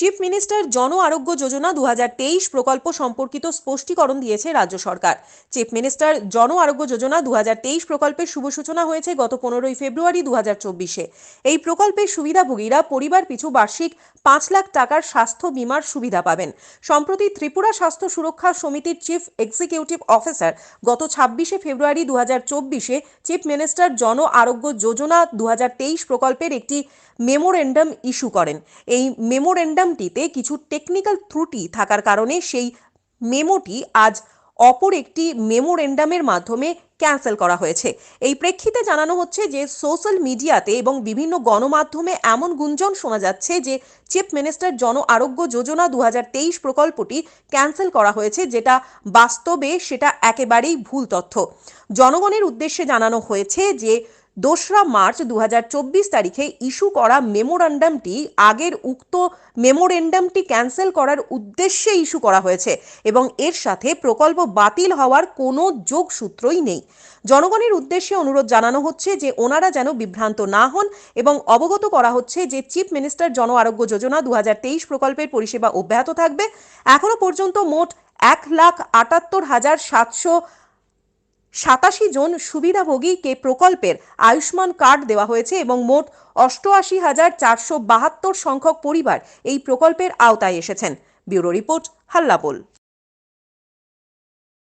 Chief minister জন আরোগ্য যোজনা দু হাজার তেইশ প্রকল্প সম্পর্কিত স্পষ্টীকরণ দিয়েছে রাজ্য সরকার। চিফ মিনিস্টার জন আরোগ্য যোজনা দু হাজার তেইশ প্রকল্পের শুভ সূচনা হয়েছে গত পনেরোই ফেব্রুয়ারি দু এই প্রকল্পের সুবিধাভোগীরা পরিবার পিছু বার্ষিক পাঁচ লাখ টাকার স্বাস্থ্য বীমার সুবিধা পাবেন। সম্প্রতি ত্রিপুরা স্বাস্থ্য সুরক্ষা সমিতির চিফ এক্সিকিউটিভ অফিসার গত ছাব্বিশে ফেব্রুয়ারি দু চিফ মিনিস্টার জন আরোগ্য যোজনা দু হাজার তেইশ প্রকল্পের একটি মেমোরেন্ডাম ইস্যু করেন। এই মেমোরেন্ডামটিতে কিছু টেকনিক্যাল ত্রুটি থাকার কারণে সেই মেমোটি আজ অপর একটি মেমোরেন্ডামের মাধ্যমে ক্যান্সেল করা হয়েছে। এই প্রেক্ষিতে জানানো হচ্ছে যে সোশ্যাল মিডিয়াতে এবং বিভিন্ন গণমাধ্যমে এমন গুঞ্জন শোনা যাচ্ছে যে চিফ মিনিস্টার জন আরোগ্য যোজনা দু হাজার তেইশ প্রকল্পটি ক্যান্সেল করা হয়েছে, যেটা বাস্তবে সেটা একেবারেই ভুল তথ্য। জনগণের উদ্দেশ্যে জানানো হয়েছে যে দোসরা মার্চ দু হাজার চব্বিশ তারিখে ইস্যু করা মেমোরান্ডামটি আগের উক্ত মেমোরেন্ডামটি ক্যান্সেল করার উদ্দেশ্যে ইস্যু করা হয়েছে এবং এর সাথে প্রকল্প বাতিল হওয়ার কোনো যোগসূত্রই নেই। জনগণের উদ্দেশ্যে অনুরোধ জানানো হচ্ছে যে ওনারা যেন বিভ্রান্ত না হন এবং অবগত করা হচ্ছে যে চিফ মিনিস্টার জন আরোগ্য যোজনা দু হাজার তেইশ প্রকল্পের পরিষেবা অব্যাহত থাকবে। এখনও পর্যন্ত মোট এক লাখ আটাত্তর হাজার সাতশো সাতাশি জন সুবিধাভোগীকে প্রকল্পের আয়ুষ্মান কার্ড দেওয়া হয়েছে এবং মোট অষ্টআশি হাজার চারশো বাহাত্তর সংখ্যক পরিবার এই প্রকল্পের আওতায় এসেছেন। Bureau report হাল্লাপোল